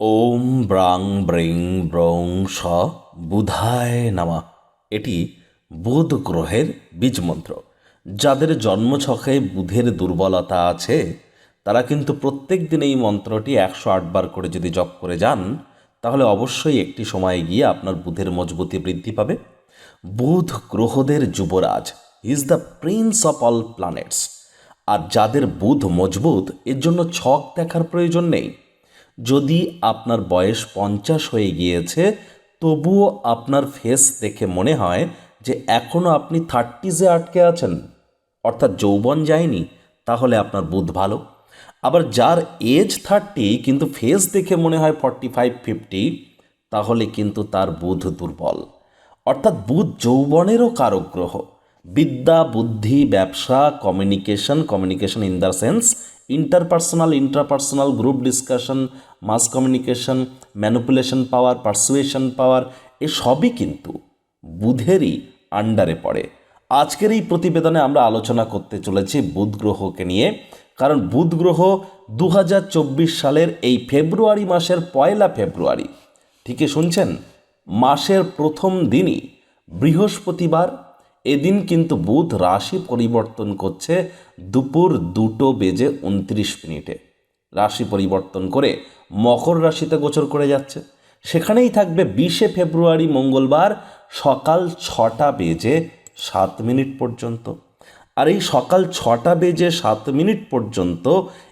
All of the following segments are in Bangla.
ওম ব্রাং ব্রিং ব্রং স বুধায় নামা। এটি বুধ গ্রহের বীজ মন্ত্র যাদের জন্মছকে বুধের দুর্বলতা আছে, তারা কিন্তু প্রত্যেক দিন এই মন্ত্রটি একশো আটবার করে যদি জপ করে যান, তাহলে অবশ্যই একটি সময়ে গিয়ে আপনার বুধের মজবুতি বৃদ্ধি পাবে। বুধ গ্রহদের যুবরাজ is the prince of all planets আর যাদের বুধ মজবুত, এর জন্য ছক দেখার প্রয়োজন নেই। যদি আপনার বয়স পঞ্চাশ হয়ে গিয়েছে, তবুও আপনার ফেস দেখে মনে হয় যে এখনও আপনি থার্টিজে আটকে আছেন। অর্থাৎ যৌবন যায়নি, তাহলে আপনার বুধ ভালো। আবার যার এজ থার্টি কিন্তু ফেস দেখে মনে হয় ফর্টি ফাইভ ফিফটি তাহলে কিন্তু তার বুধ দুর্বল। অর্থাৎ বুধ যৌবনেরও কারক গ্রহ। বিদ্যা, বুদ্ধি, ব্যবসা communication communication in the sense interpersonal interpersonal group discussion mass communication manipulation power persuasion power এসবই কিন্তু বুধেরই আন্ডারে পড়ে। আজকের এই প্রতিবেদনে আমরা আলোচনা করতে চলেছি বুধ গ্রহকে নিয়ে। কারণ বুধ গ্রহ দু হাজার চব্বিশ সালের এই ফেব্রুয়ারি মাসের পয়লা ফেব্রুয়ারি। ঠিকই শুনছেন? মাসের প্রথম দিনই বৃহস্পতিবার এদিন কিন্তু বুধ রাশি পরিবর্তন করছে দুপুর দুটো বেজে উনত্রিশ মিনিটে। রাশি পরিবর্তন করে মকর রাশিতে গোচর করে যাচ্ছে। সেখানেই থাকবে বিশে ফেব্রুয়ারি মঙ্গলবার সকাল ছটা বেজে সাত মিনিট পর্যন্ত। আর এই সকাল ছটা বেজে সাত মিনিট পর্যন্ত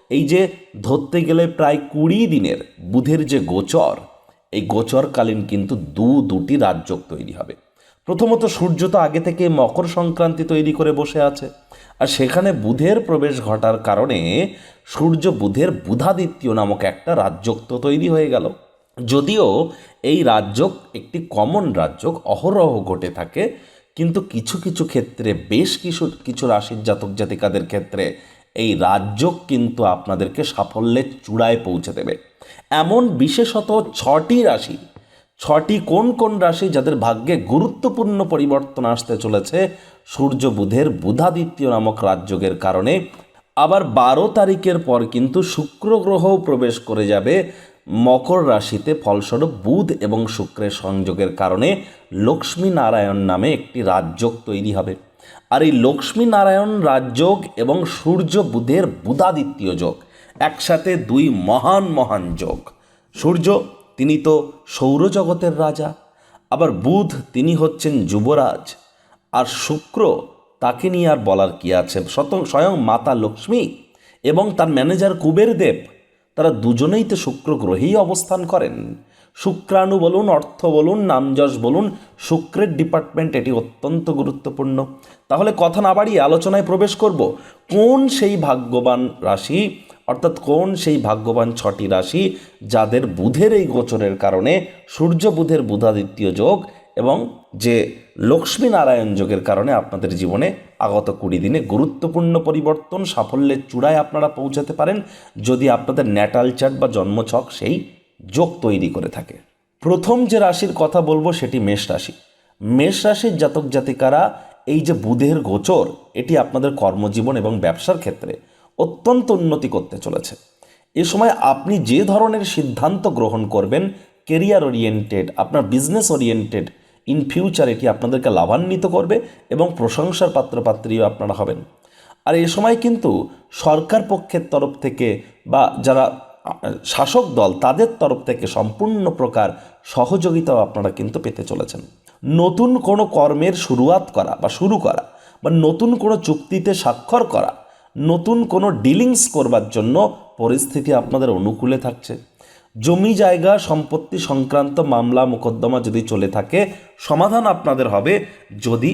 এই যে ধরতে গেলে প্রায় কুড়ি দিনের বুধের যে গোচর, এই গোচরকালীন কিন্তু দু দুটি রাজযোগ তৈরি হবে। প্রথমত সূর্য তো আগে থেকে মকর সংক্রান্তি তৈরি করে বসে আছে। আর সেখানে বুধের প্রবেশ ঘটার কারণে সূর্য বুধের বুধাদিত্য নামক একটা রাজযোগ তো তৈরি হয়ে গেল। যদিও এই রাজযোগ একটি কমন রাজযোগ, অহরহ ঘটে থাকে। কিন্তু কিছু কিছু ক্ষেত্রে, বেশ কিছু কিছু রাশির জাতক জাতিকাদের ক্ষেত্রে এই রাজযোগ কিন্তু আপনাদেরকে সাফল্যের চূড়ায় পৌঁছে দেবে। এমন বিশেষত ছটি রাশি ছটি কোন কোন রাশি যাদের ভাগ্যে গুরুত্বপূর্ণ পরিবর্তন আসতে চলেছে? সূর্য বুধের বুধাদিত্য নামক রাজযোগের কারণে। আবার বারো তারিখের পর কিন্তু শুক্র গ্রহও প্রবেশ করে যাবে। মকর রাশিতে ফলস্বরূপ বুধ এবং শুক্রের সংযোগের কারণে লক্ষ্মী নারায়ণ নামে একটি রাজযোগ তৈরি হবে। আর এই লক্ষ্মী নারায়ণ রাজযোগ এবং সূর্য বুধের বুধাদিত্য যোগ একসাথে দুই মহান মহান যোগ। সূর্য তিনি তো সৌরজগতের রাজা, আবার বুধ তিনি হচ্ছেন যুবরাজ, আর শুক্র তাকে নিয়ে আর বলার কি আছে? শত স্বয়ং মাতা লক্ষ্মী এবং তার ম্যানেজার কুবের দেব তারা দুজনেই তো শুক্র গ্রহেই অবস্থান করেন। শুক্রাণু বলুন, অর্থ বলুন, নামযশ বলুন, শুক্রের ডিপার্টমেন্ট এটি অত্যন্ত গুরুত্বপূর্ণ। তাহলে কথা না বাড়িয়ে আলোচনায় প্রবেশ করব। কোন সেই ভাগ্যবান রাশি অর্থাৎ কোন সেই ভাগ্যবান ছটি রাশি যাদের বুধের এই গোচরের কারণে সূর্য বুধের বুধাদিত্য যোগ এবং যে লক্ষ্মী নারায়ণ যোগের কারণে আপনাদের জীবনে আগত কুড়ি দিনে গুরুত্বপূর্ণ পরিবর্তন, সাফল্যের চূড়ায় আপনারা পৌঁছাতে পারেন যদি আপনাদের ন্যাটাল চার্ট বা জন্মছক সেই যোগ তৈরি করে থাকে। প্রথম যে রাশির কথা বলব সেটি মেষ রাশি। মেষ রাশির জাতক জাতিকারা এই যে বুধের গোচর, এটি আপনাদের কর্মজীবন এবং ব্যবসার ক্ষেত্রে অত্যন্ত উন্নতি করতে চলেছে। এ সময় আপনি যে ধরনের সিদ্ধান্ত গ্রহণ করবেন কেরিয়ার ওরিয়েন্টেড আপনার বিজনেস ওরিয়েন্টেড ইন ফিউচার এটি আপনাদেরকে লাভান্বিত করবে এবং প্রশংসার পাত্রপাত্রীও আপনারা হবেন। আর এ সময় কিন্তু সরকার পক্ষের তরফ থেকে বা যারা, শাসক দল তাদের তরফ থেকে সম্পূর্ণ প্রকার সহযোগিতাও আপনারা কিন্তু পেতে চলেছেন। নতুন কোনো কর্মের শুরুয়াত করা বা শুরু করা বা নতুন কোনো চুক্তিতে স্বাক্ষর করা নতুন কোনো ডিলিংস করবার জন্য পরিস্থিতি আপনাদের অনুকূলে থাকছে। জমি জায়গা সম্পত্তি সংক্রান্ত মামলা মোকদ্দমা যদি চলে থাকে, সমাধান আপনাদের হবে যদি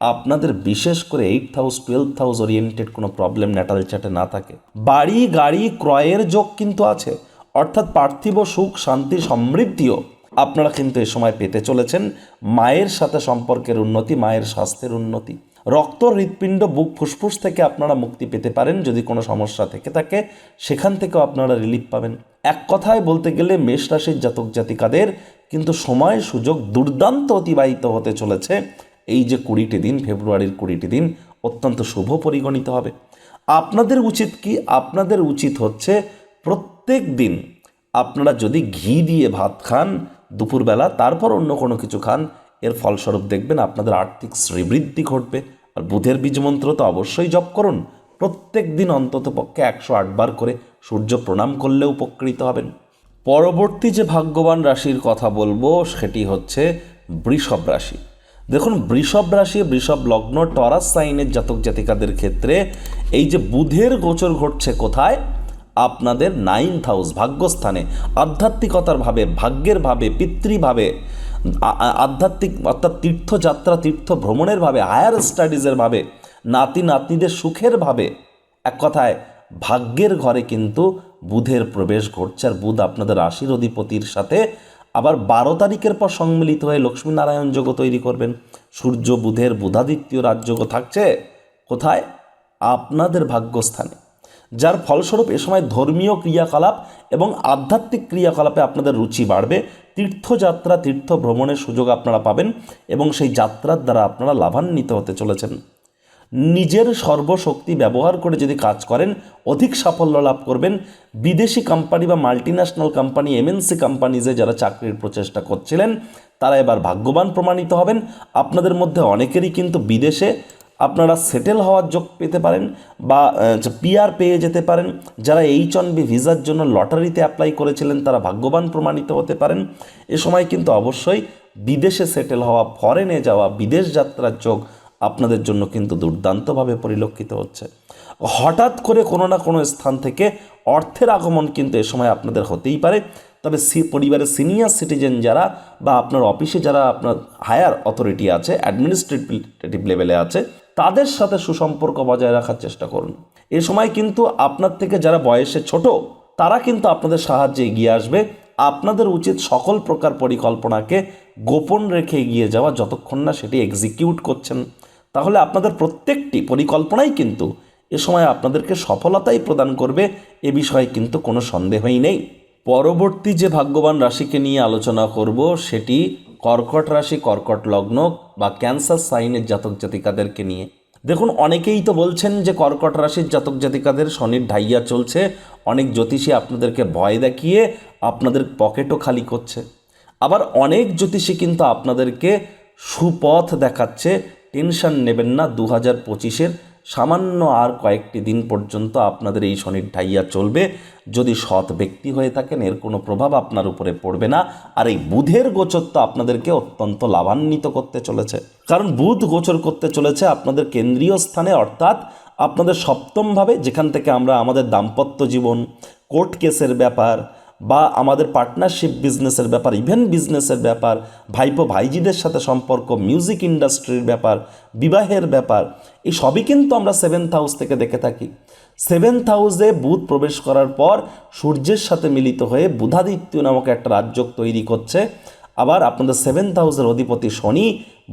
আপনাদের বিশেষ করে eight house twelve house oriented কোনো প্রবলেম ন্যাটাল চ্যাটে না থাকে। বাড়ি, গাড়ি, ক্রয়ের যোগ কিন্তু আছে। অর্থাৎ পার্থিব সুখ, শান্তি, সমৃদ্ধিও আপনারা কিন্তু এ সময় পেতে চলেছেন। মায়ের সাথে সম্পর্কের উন্নতি, মায়ের স্বাস্থ্যের উন্নতি। রক্ত হৃৎপিণ্ড, বুক ফুসফুস থেকে আপনারা মুক্তি পেতে পারেন যদি কোনো সমস্যা থেকে থাকে। সেখান থেকেও আপনারা রিলিফ পাবেন। এক কথায় বলতে গেলে মেষ রাশির জাতক জাতিকাদের কিন্তু সময়, সুযোগ দুর্দান্ত অতিবাহিত হতে চলেছে। এই যে কুড়িটি দিন, ফেব্রুয়ারির কুড়িটি দিন অত্যন্ত শুভ পরিগণিত হবে। আপনাদের উচিত কি? আপনাদের উচিত হচ্ছে প্রত্যেক দিন আপনারা যদি ঘি দিয়ে ভাত খান, দুপুরবেলা, তারপর অন্য কোনো কিছু খান এর ফলস্বরূপ দেখবেন আপনাদের আর্থিক শ্রীবৃদ্ধি ঘটবে। আর বুধের বীজমন্ত্র তো অবশ্যই জপ করুন। প্রত্যেক দিন অন্তত পক্ষে একশো আটবার করে সূর্য প্রণাম করলে উপকৃত হবেন। পরবর্তী যে ভাগ্যবান রাশির কথা বলব, সেটি হচ্ছে বৃষভ রাশি। দেখুন, বৃষভ রাশি, বৃষভ লগ্ন, টরাস সাইনের জাতক জাতিকাদের ক্ষেত্রে এই যে বুধের গোচর ঘটছে কোথায়? আপনাদের নাইন্থ হাউস ভাগ্যস্থানে। আধ্যাত্মিকতার ভাবে, ভাগ্যের ভাবে, পিতৃভাবে। আধ্যাত্মিক অর্থাৎ তীর্থযাত্রা তীর্থ ভ্রমণের ভাবে হায়ার স্টাডিজের ভাবে, নাতি নাতনিদের সুখের ভাবে, এক কথায় ভাগ্যের ঘরে কিন্তু বুধের প্রবেশ ঘটছে আর বুধ আপনাদের রাশির অধিপতির সাথে আবার বারো তারিখের পর সম্মিলিত হয়ে লক্ষ্মীনারায়ণ যোগ তৈরি করবেন। সূর্য, বুধের বুধাদিত্য রাজযোগ থাকছে। কোথায়? আপনাদের ভাগ্যস্থানে। যার ফলস্বরূপ এ সময় ধর্মীয় ক্রিয়াকলাপ এবং আধ্যাত্মিক ক্রিয়াকলাপে আপনাদের রুচি বাড়বে। তীর্থযাত্রা তীর্থ ভ্রমণের সুযোগ আপনারা পাবেন এবং সেই যাত্রার দ্বারা আপনারা লাভান্বিত হতে চলেছেন। নিজের সর্বশক্তি ব্যবহার করে যদি কাজ করেন, অধিক সাফল্য লাভ করবেন। বিদেশি কোম্পানি বা মাল্টিন্যাশনাল কোম্পানি এমএনসি কোম্পানিজে যারা চাকরির প্রচেষ্টা করছিলেন, তারা এবার ভাগ্যবান প্রমাণিত হবেন। আপনাদের মধ্যে অনেকেরই কিন্তু বিদেশে আপনারা সেটেল হওয়ার যোগ পেতে পারেন বা পিআর পেয়ে যেতে পারেন। যারা এইচ অন বি ভিসার জন্য লটারিতে অ্যাপ্লাই করেছিলেন, তারা ভাগ্যবান প্রমাণিত হতে পারেন। এ সময় কিন্তু অবশ্যই বিদেশে সেটেল হওয়া ফরেনে যাওয়া, বিদেশ যাত্রার যোগ আপনাদের জন্য কিন্তু দুর্দান্তভাবে পরিলক্ষিত হচ্ছে। হঠাৎ করে কোনো না কোনো স্থান থেকে অর্থের আগমন কিন্তু এ সময় আপনাদের হতেই পারে। তবে সি, পরিবারের সিনিয়র সিটিজেন যারা বা আপনার অফিসে যারা আপনার হায়ার অথরিটি আছে অ্যাডমিনিস্ট্রেটিভ লেভেলে আছে তাদের সাথে সুসম্পর্ক বজায় রাখার চেষ্টা করুন। এ সময় কিন্তু আপনার থেকে যারা বয়সে ছোট, তারা কিন্তু আপনাদের সাহায্যে এগিয়ে আসবে। আপনাদের উচিত সকল প্রকার পরিকল্পনাকে গোপন রেখে এগিয়ে যাওয়া যতক্ষণ না সেটি এক্সিকিউট করছেন। তাহলে আপনাদের প্রত্যেকটি পরিকল্পনাই কিন্তু এ সময় আপনাদেরকে সফলতাই প্রদান করবে, এ বিষয়ে কিন্তু কোনো সন্দেহই নেই। পরবর্তী যে ভাগ্যবান রাশিকে নিয়ে আলোচনা করব, সেটি কর্কট রাশি, কর্কট লগ্ন বা ক্যান্সার সাইনের জাতক জাতিকাদেরকে নিয়ে। দেখুন, অনেকেই তো বলছেন যে কর্কট রাশির জাতক জাতিকাদের শনির ঢাইয়া চলছে। অনেক জ্যোতিষী আপনাদেরকে ভয় দেখিয়ে আপনাদের পকেটও খালি করছে। আবার অনেক জ্যোতিষী কিন্তু আপনাদেরকে সুপথ দেখাচ্ছে। টেনশন নেবেন না, দু হাজার পঁচিশের সামান্য আর কয়েকটি দিন পর্যন্ত আপনাদের এই শনির ঢাইয়া চলবে। যদি সৎ ব্যক্তি হয়ে থাকেন, এর কোনো প্রভাব আপনার উপরে পড়বে না। আর এই বুধের গোচর তো আপনাদেরকে অত্যন্ত লাভান্বিত করতে চলেছে। কারণ বুধ গোচর করতে চলেছে আপনাদের কেন্দ্রীয় স্থানে, অর্থাৎ আপনাদের সপ্তমভাবে যেখান থেকে আমরা আমাদের দাম্পত্য জীবন, কোর্ট কেসের ব্যাপার বা আমাদের পার্টনারশিপ বিজনেসের ব্যাপার ইভেন বিজনেসের ব্যাপার, ভাইপো ভাইজিদের সাথে সম্পর্ক মিউজিক ইন্ডাস্ট্রির ব্যাপার, বিবাহের ব্যাপার, এই সবই কিন্তু আমরা সেভেন্থ হাউস থেকে দেখে থাকি। সেভেন্থ হাউসে বুধ প্রবেশ করার পর সূর্যের সাথে মিলিত হয়ে বুধাদিত্য নামক একটা রাজ্য তৈরি করছে। আবার আপনাদের সেভেন্থ হাউসের অধিপতি শনি,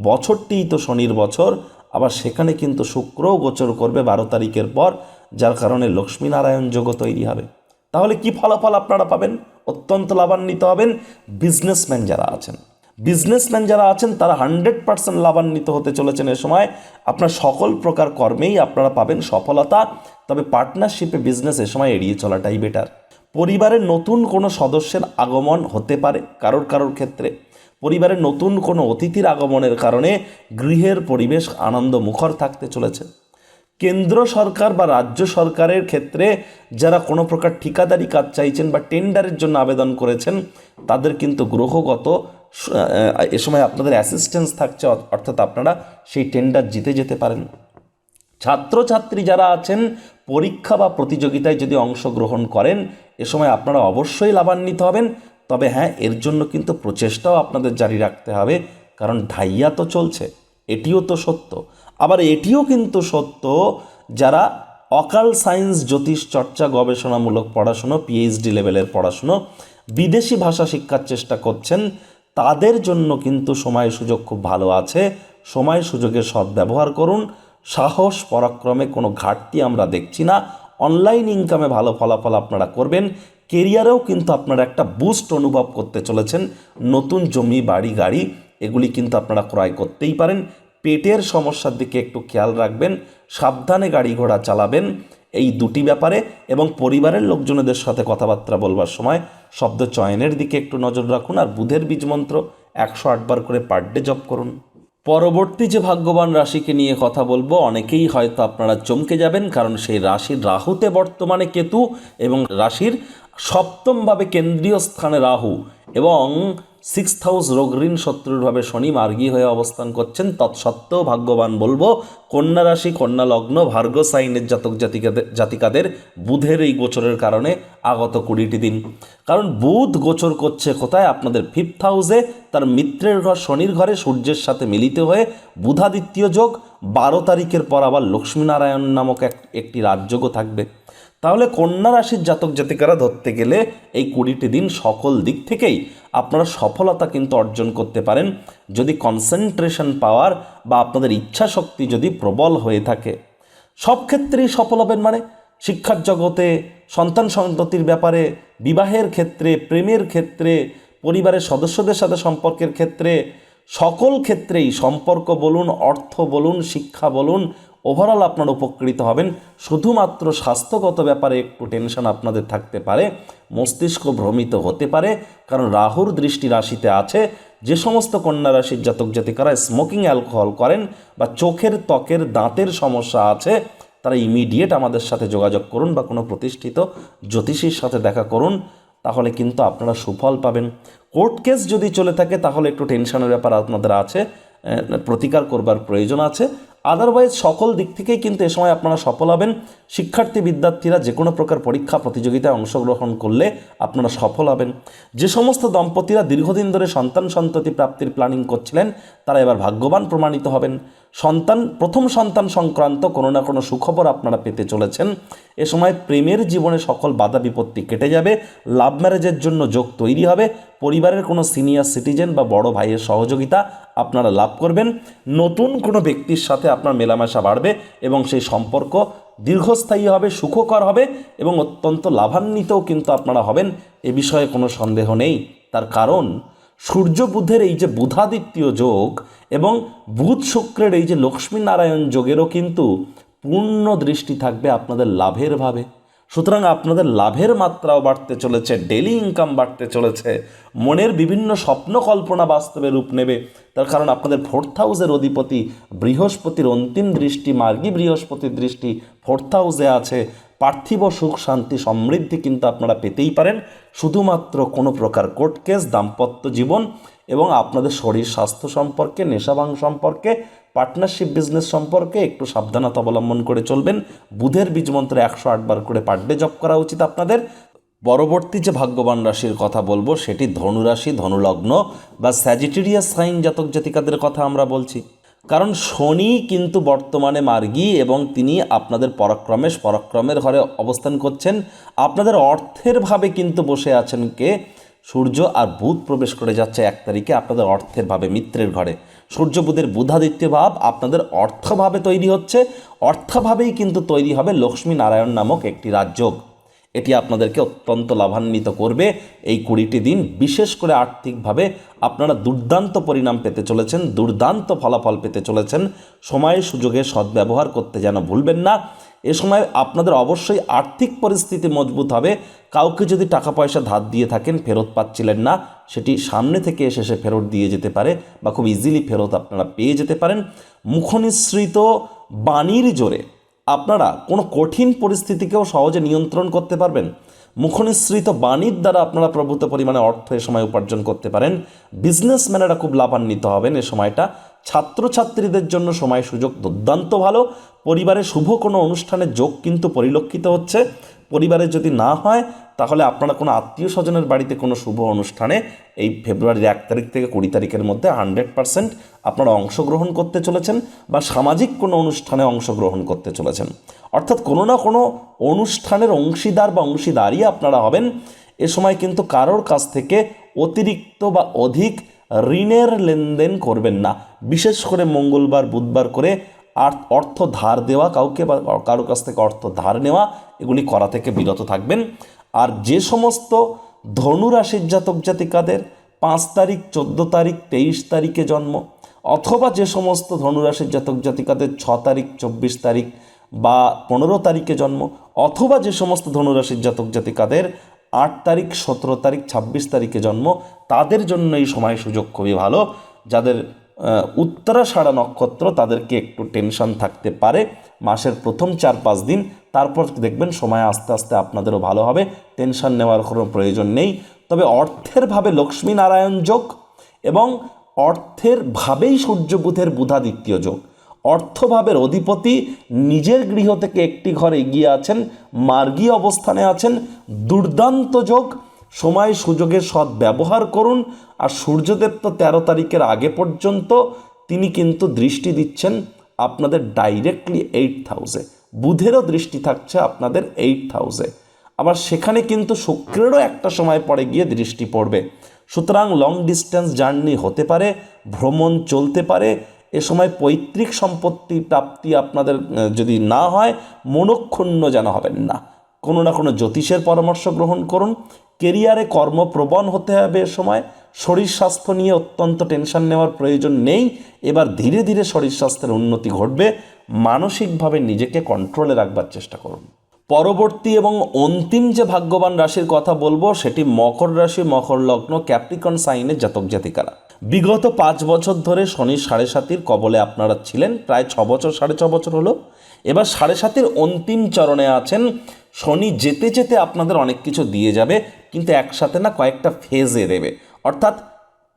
বছরটিই তো শনির বছর, আবার সেখানে কিন্তু শুক্রও গোচর করবে বারো তারিখের পর, যার কারণে লক্ষ্মীনারায়ণ যোগ তৈরি হবে। তাহলে কি ফলাফল আপনারা পাবেন? অত্যন্ত লাভান্বিত হবেন বিজনেসম্যান যারা আছেন। বিজনেসম্যান যারা আছেন, তারা হান্ড্রেড পার্সেন্ট লাভান্বিত হতে চলেছেন এ সময়। আপনার সকল প্রকার কর্মেই আপনারা পাবেন সফলতা, তবে পার্টনারশিপে বিজনেস এ সময় এড়িয়ে চলাটাই বেটার পরিবারের নতুন কোনো সদস্যের আগমন হতে পারে কারোর কারোর ক্ষেত্রে। পরিবারের নতুন কোনো অতিথির আগমনের কারণে গৃহের পরিবেশ আনন্দ মুখর থাকতে চলেছে। কেন্দ্র সরকার বা রাজ্য সরকারের ক্ষেত্রে যারা কোনো প্রকার ঠিকাদারি কাজ চাইছেন বা টেন্ডারের জন্য আবেদন করেছেন, তাদের কিন্তু গ্রহগত এ সময় আপনাদের অ্যাসিস্ট্যান্স থাকছে অর্থাৎ আপনারা সেই টেন্ডার জিতে যেতে পারেন। ছাত্রছাত্রী যারা আছেন, পরীক্ষা বা প্রতিযোগিতায় যদি অংশগ্রহণ করেন, এ সময় আপনারা অবশ্যই লাভান্বিত হবেন। তবে হ্যাঁ এর জন্য কিন্তু প্রচেষ্টাও আপনাদের জারি রাখতে হবে, কারণ ঢাইয়া তো চলছে, এটিও তো সত্য। আবার এটিও কিন্তু সত্য যারা অকাল সায়েন্স, জ্যোতিষ চর্চা, গবেষণামূলক পড়াশুনো পিএইচডি লেভেলের পড়াশুনো, বিদেশি ভাষা শিক্ষার চেষ্টা করছেন, তাদের জন্য কিন্তু সময় সুযোগ খুব ভালো আছে। সময় সুযোগের সদ্ব্যবহার করুন। সাহস, পরাক্রমে কোনো ঘাটতি আমরা দেখছি না। অনলাইন ইনকামে ভালো ফলাফল আপনারা করবেন। কেরিয়ারেও কিন্তু আপনারা একটা বুস্ট অনুভব করতে চলেছেন। নতুন জমি, বাড়ি, গাড়ি, এগুলি কিন্তু আপনারা ক্রয় করতেই পারেন। পেটের সমস্যার দিকে একটু খেয়াল রাখবেন, সাবধানে গাড়ি ঘোড়া চালাবেন। এই দুটি ব্যাপারে এবং পরিবারের লোকজনদের সাথে কথাবার্তা বলবার সময় শব্দ চয়নের দিকে একটু নজর রাখুন আর বুধের বীজ মন্ত্র একশো আটবার করে পার ডে জপ করুন। পরবর্তী যে ভাগ্যবান রাশিকে নিয়ে কথা বলব, অনেকেই হয়তো আপনারা চমকে যাবেন কারণ সেই রাশির রাহুতে বর্তমানে কেতু এবং রাশির সপ্তমভাবে কেন্দ্রীয় স্থানে রাহু এবং সিক্স হাউস রোগঋণ শত্রুরভাবে শনি মার্গী হয়ে অবস্থান করছেন। তৎসত্ত্বেও ভাগ্যবান বলব, কন্যা রাশি, কন্যা লগ্ন, ভার্গ সাইনের জাতক জাতিকাদের জাতিকাদের বুধের এই গোচরের কারণে আগত কুড়িটি দিন। কারণ বুধ গোচর করছে কোথায়? আপনাদের ফিফথ হাউসে তার মিত্রের ঘর, শনির ঘরে সূর্যের সাথে মিলিত হয়ে বুধাদিত্য যোগ। বারো তারিখের পর আবার লক্ষ্মীনারায়ণ নামক এক একটি রাজযোগও থাকবে। তাহলে কন্যা রাশির জাতক জাতিকারা ধরতে গেলে এই কুড়িটি দিন সকল দিক থেকেই আপনারা সফলতা কিন্তু অর্জন করতে পারেন। যদি কনসেন্ট্রেশন পাওয়ার বা আপনাদের ইচ্ছা শক্তি যদি প্রবল হয়ে থাকে। সব ক্ষেত্রেই সফল হবেন মানে শিক্ষার জগতে, সন্তান সন্ততির ব্যাপারে, বিবাহের ক্ষেত্রে, প্রেমের ক্ষেত্রে, পরিবারের সদস্যদের সাথে সম্পর্কের ক্ষেত্রে, সকল ক্ষেত্রেই সম্পর্ক বলুন, অর্থ বলুন, শিক্ষা বলুন ওভারঅল আপনারা উপকৃত হবেন। শুধুমাত্র স্বাস্থ্যগত ব্যাপারে একটু টেনশন আপনাদের থাকতে পারে, মস্তিষ্ক ভ্রমিত হতে পারে, কারণ রাহুর দৃষ্টি রাশিতে আছে। যে সমস্ত কন্যা রাশির জাতক জাতিকারা স্মোকিং অ্যালকোহল করেন বা চোখের ত্বকের দাঁতের সমস্যা আছে, তারা ইমিডিয়েট আমাদের সাথে যোগাযোগ করুন বা কোনো প্রতিষ্ঠিত জ্যোতিষীর সাথে দেখা করুন, তাহলে কিন্তু আপনারা সুফল পাবেন। কোর্ট কেস যদি চলে থাকে, তাহলে একটু টেনশনের ব্যাপার আপনাদের আছে প্রতিকার করবার প্রয়োজন আছে। আদারওয়াইজ সকল দিক থেকেই কিন্তু এ সময় আপনারা সফল হবেন। শিক্ষার্থী, বিদ্যার্থীরা যে কোনো প্রকার পরীক্ষা, প্রতিযোগিতায় অংশগ্রহণ করলে আপনারা সফল হবেন। যে সমস্ত দম্পতিরা দীর্ঘদিন ধরে সন্তান সন্ততি প্রাপ্তির প্ল্যানিং করছিলেন, তারা এবার ভাগ্যবান প্রমাণিত হবেন। সন্তান, প্রথম সন্তান সংক্রান্ত কোনো না কোনো সুখবর আপনারা পেতে চলেছেন। এ সময় প্রেমের জীবনে সকল বাধা বিপত্তি কেটে যাবে লাভ ম্যারেজের জন্য যোগ তৈরি হবে, পরিবারের কোনো সিনিয়র সিটিজেন বা বড় ভাইয়ের সহযোগিতা আপনারা লাভ করবেন। নতুন কোনো ব্যক্তির সাথে আপনার মেলামেশা বাড়বে এবং সেই সম্পর্ক দীর্ঘস্থায়ী হবে, সুখকর হবে এবং অত্যন্ত লাভান্বিতও কিন্তু আপনারা হবেন, এ বিষয়ে কোনো সন্দেহ নেই। তার কারণ, সূর্য বুধের এই যে বুধাদিত্য যোগ এবং বুধ শুক্রের এই যে লক্ষ্মীনারায়ণ যোগেরও কিন্তু পূর্ণ দৃষ্টি থাকবে আপনাদের লাভের ভাবে। সুতরাং আপনাদের লাভের মাত্রাও বাড়তে চলেছে ডেলি ইনকাম বাড়তে চলেছে। মনের বিভিন্ন স্বপ্ন কল্পনা বাস্তবে রূপ নেবে। তার কারণ আপনাদের ফোর্থ হাউসের অধিপতি বৃহস্পতির অন্তিম দৃষ্টি, মার্গী বৃহস্পতির দৃষ্টি ফোর্থ হাউসে আছে। পার্থিব সুখ, শান্তি, সমৃদ্ধি কিন্তু আপনারা পেতেই পারেন। শুধুমাত্র কোনো প্রকার কোর্ট কেস দাম্পত্য জীবন এবং আপনাদের শরীর, স্বাস্থ্য সম্পর্কে নেশাভাং সম্পর্কে পার্টনারশিপ বিজনেস সম্পর্কে একটু সাবধানতা অবলম্বন করে চলবেন। বুধের বীজ মন্ত্রে একশো আটবার করে পার ডে জপ করা উচিত আপনাদের। পরবর্তী যে ভাগ্যবান রাশির কথা বলব, সেটি ধনুরাশি ধনুলগ্ন বা স্যাজিটেরিয়াস সাইন জাতক জাতিকাদের কথা আমরা বলছি। কারণ শনি কিন্তু বর্তমানে মার্গী এবং তিনি আপনাদের পরাক্রমে পরাক্রমের ঘরে অবস্থান করছেন। আপনাদের অর্থের ভাবে কিন্তু বসে আছেন কে? সূর্য আর বুধ প্রবেশ করে যাচ্ছে এক তারিখে, আপনাদের অর্থের ভাবে মিত্রের ঘরে। সূর্য বুধের বুধাদিত্য ভাব আপনাদের অর্থভাবে তৈরি হচ্ছে। অর্থভাবেই কিন্তু তৈরি হবে লক্ষ্মী নারায়ণ নামক একটি রাজযোগ। এটি আপনাদেরকে অত্যন্ত লাভান্বিত করবে। এই কুড়িটি দিন বিশেষ করে আর্থিকভাবে আপনারা দুর্দান্ত পরিণাম পেতে চলেছেন, দুর্দান্ত ফলাফল পেতে চলেছেন। সময় সুযোগে সদ্ব্যবহার করতে যেন ভুলবেন না। এ সময় আপনাদের অবশ্যই আর্থিক পরিস্থিতি মজবুত হবে। কাউকে যদি টাকা পয়সা ধার দিয়ে থাকেন, ফেরত পাচ্ছিলেন না, সেটি সামনে থেকে এসে সে ফেরত দিয়ে যেতে পারে বা খুব ইজিলি ফেরত আপনারা পেয়ে যেতে পারেন। মুখনিসৃত বাণীর জোরে আপনারা কোনো কঠিন পরিস্থিতিকেও সহজে নিয়ন্ত্রণ করতে পারবেন। মুখনিসৃত বাণীর দ্বারা আপনারা প্রভূত পরিমাণে অর্থ এ সময় উপার্জন করতে পারেন। বিজনেসম্যানেরা খুব লাভান্বিত হবেন এ সময়টা। ছাত্রছাত্রীদের জন্য সময় সুযোগ দুর্দান্ত ভালো। পরিবারে শুভ কোনো অনুষ্ঠানের যোগ কিন্তু পরিলক্ষিত হচ্ছে। পরিবারে যদি না হয় তাহলে আপনারা কোনো আত্মীয় স্বজনের বাড়িতে কোনো শুভ অনুষ্ঠানে এই ফেব্রুয়ারির এক তারিখ থেকে কুড়ি তারিখের মধ্যে হান্ড্রেড পারসেন্ট আপনারা অংশগ্রহণ করতে চলেছেন বা সামাজিক কোনো অনুষ্ঠানে অংশগ্রহণ করতে চলেছেন। অর্থাৎ কোনো না কোনো অনুষ্ঠানের অংশীদার বা অংশীদারই আপনারা হবেন। এ সময় কিন্তু কারোর কাছ থেকে অতিরিক্ত বা অধিক ঋণের লেনদেন করবেন না। বিশেষ করে মঙ্গলবার, বুধবার করে আর অর্থ ধার দেওয়া, কাউকে বা কারোর কাছ থেকে অর্থ ধার নেওয়া, এগুলি করা থেকে বিরত থাকবেন। আর যে সমস্ত ধনুরাশির জাতক জাতিকাদের পাঁচ তারিখ, চোদ্দ তারিখ, তেইশ তারিখে জন্ম, অথবা যে সমস্ত ধনুরাশির জাতক জাতিকাদের ছ তারিখ, চব্বিশ তারিখ বা পনেরো তারিখে জন্ম, অথবা যে সমস্ত ধনুরাশির জাতক জাতিকাদের আট তারিখ, সতেরো তারিখ, ছাব্বিশ তারিখে জন্ম, তাদের জন্য এই সময় সুযোগ খুবই ভালো। যাদের আহ, উত্তরাষাঢ়া নক্ষত্র তাদেরকে একটু টেনশন থাকতে পারে। মাসের প্রথম চার পাঁচ দিন তারপর দেখবেন সময় আস্তে আস্তে আপনাদেরও ভালো হবে টেনশন নেওয়ার কোনো প্রয়োজন নেই। তবে অর্থের ভাবে লক্ষ্মী নারায়ণ যোগ এবং অর্থের ভাবেই সূর্য বুধের বুধাদিত্য যোগ। অর্থভাবের অধিপতি নিজের গৃহ থেকে একটি ঘর এগিয়ে আছেন মার্গী অবস্থানে আছেন দুর্দান্ত যোগ সময় সুযোগের সৎ ব্যবহার করুন আর সূর্যদেব তো তেরো তারিখের আগে পর্যন্ত তিনি কিন্তু দৃষ্টি দিচ্ছেন আপনাদের ডাইরেক্টলি এইট হাউসে বুধেরও দৃষ্টি থাকছে আপনাদের এইট হাউসে আবার সেখানে কিন্তু শুক্রেরও একটা সময় পরে গিয়ে দৃষ্টি পড়বে। সুতরাং লং ডিস্টেন্স জার্নি হতে পারে, ভ্রমণ চলতে পারে, এ সময় পৈতৃক সম্পত্তি প্রাপ্তি আপনাদের যদি না হয়, মনক্ষুণ্ণ যেন হবেন না। কোনো না কোনো জ্যোতিষের পরামর্শ গ্রহণ করুন। কেরিয়ারে কর্মপ্রবণ হতে হবে এ সময়। শরীর স্বাস্থ্য নিয়ে অত্যন্ত টেনশন নেওয়ার প্রয়োজন নেই। এবার ধীরে ধীরে শরীর স্বাস্থ্যের উন্নতি ঘটবে। মানসিকভাবে নিজেকে কন্ট্রোলে রাখবার চেষ্টা করুন। পরবর্তী এবং অন্তিম যে ভাগ্যবান রাশির কথা বলব, সেটি মকর রাশি, মকর লগ্ন ক্যাপ্রিকন সাইনের জাতক জাতিকারা। বিগত পাঁচ বছর ধরে শনি সাড়ে সাতির কবলে আপনারা ছিলেন। প্রায় ছ বছর, সাড়ে ছ বছর হলো। এবার সাড়ে সাতির অন্তিম চরণে আছেন। শনি যেতে যেতে আপনাদের অনেক কিছু দিয়ে যাবে। কিন্তু একসাথে না কয়েকটা ফেজে দেবে। অর্থাৎ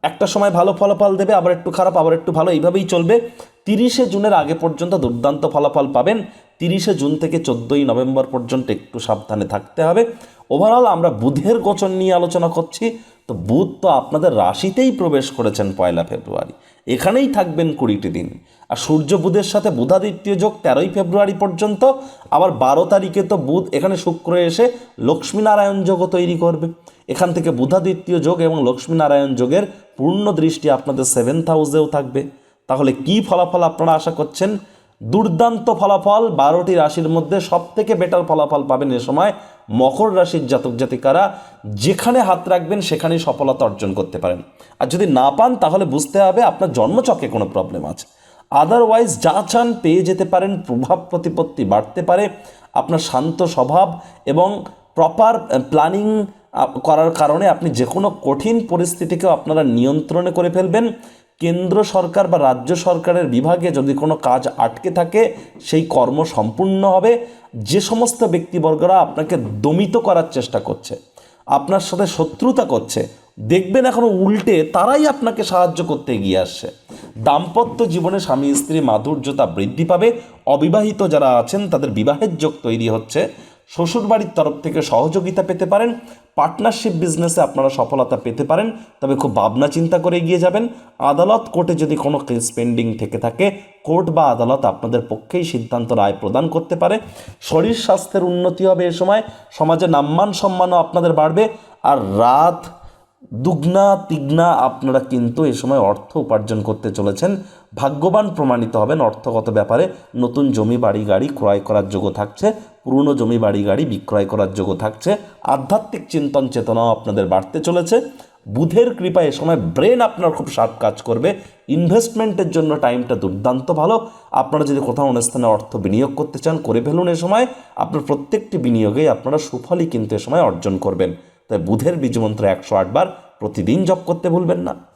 একটা সময় ভালো ফলাফল দেবে, আবার একটু খারাপ, আবার একটু ভালো, এইভাবেই চলবে। তিরিশে জুনের আগে পর্যন্ত দুর্দান্ত ফলাফল পাবেন। তিরিশে জুন থেকে চোদ্দোই নভেম্বর পর্যন্ত একটু সাবধানে থাকতে হবে। ওভারঅল আমরা বুধের গোচর নিয়ে আলোচনা করছি। তো বুধ তো আপনাদের রাশিতেই প্রবেশ করেছেন পয়লা ফেব্রুয়ারি। এখানেই থাকবেন কুড়িটি দিন। আর সূর্য বুধের সাথে বুধাদিত্য যোগ তেরোই ফেব্রুয়ারি পর্যন্ত। আবার বারো তারিখে তো বুধ, এখানে শুক্র এসে লক্ষ্মীনারায়ণ যোগও তৈরি করবে। এখান থেকে বুধাদিত্য যোগ এবং লক্ষ্মীনারায়ণ যোগের পূর্ণ দৃষ্টি আপনাদের সেভেন্থ হাউসেও থাকবে। তাহলে কি ফলাফল আপনারা আশা করছেন? দুর্দান্ত ফলাফল, বারোটি রাশির মধ্যে সব থেকে বেটার ফলাফল পাবেন এ সময় মকর রাশির জাতক জাতিকারা। যেখানে হাত রাখবেন, সেখানেই সফলতা অর্জন করতে পারেন। আর যদি না পান, তাহলে বুঝতে হবে আপনার জন্মচক্রে কোনো প্রবলেম আছে। আদারওয়াইজ যা চান পেয়ে যেতে পারেন, প্রভাব প্রতিপত্তি বাড়তে পারে। আপনার শান্ত স্বভাব এবং প্রপার প্ল্যানিং করার কারণে আপনি যে কোনো কঠিন পরিস্থিতিকেও আপনারা নিয়ন্ত্রণে করে ফেলবেন। কেন্দ্র সরকার বা রাজ্য সরকারের বিভাগে যদি কোনো কাজ আটকে থাকে, সেই কর্ম সম্পূর্ণ হবে। যে সমস্ত ব্যক্তিবর্গরা আপনাকে দমিত করার চেষ্টা করছে, আপনার সাথে শত্রুতা করছে দেখবেন এখনও উল্টে তারাই আপনাকে সাহায্য করতে এগিয়ে আসছে। দাম্পত্য জীবনে স্বামী, স্ত্রী মাধুর্যতা বৃদ্ধি পাবে। অবিবাহিত যারা আছেন, তাদের বিবাহের যোগ তৈরি হচ্ছে। শ্বশুরবাড়ির তরফ থেকে সহযোগিতা পেতে পারেন। পার্টনারশিপ বিজনেসে আপনারা সফলতা পেতে পারেন। তবে খুব ভাবনা চিন্তা করে এগিয়ে যাবেন। আদালত কোর্টে যদি কোনো কেস পেন্ডিং থেকে থাকে, কোর্ট বা আদালত আপনাদের পক্ষেই সিদ্ধান্ত রায় প্রদান করতে পারে। শরীর স্বাস্থ্যের উন্নতি হবে এ সময়। সমাজে নাম্মান সম্মানও আপনাদের বাড়বে। আর রাত দুগ্না তিগ্না আপনারা কিন্তু এ সময় অর্থ উপার্জন করতে চলেছেন। ভাগ্যবান প্রমাণিত হবেন অর্থগত ব্যাপারে। নতুন জমি, বাড়ি, গাড়ি ক্রয় করার যোগ্য থাকছে। পুরনো জমি, বাড়ি, গাড়ি বিক্রয় করার যোগ্য থাকছে। আধ্যাত্মিক চিন্তন চেতনাও আপনাদের বাড়তে চলেছে। বুধের কৃপায় এ সময় ব্রেন আপনার খুব শার্প কাজ করবে। ইনভেস্টমেন্টের জন্য টাইমটা দুর্দান্ত ভালো। আপনারা যদি কোথাও অনুষ্ঠানে অর্থ বিনিয়োগ করতে চান, করে ফেলুন এ সময়। আপনার প্রত্যেকটি বিনিয়োগেই আপনারা সুফলই কিন্তু এ সময় অর্জন করবেন। তাই বুধের বীজমন্ত্র একশো আটবার প্রতিদিন জপ করতে ভুলবেন না।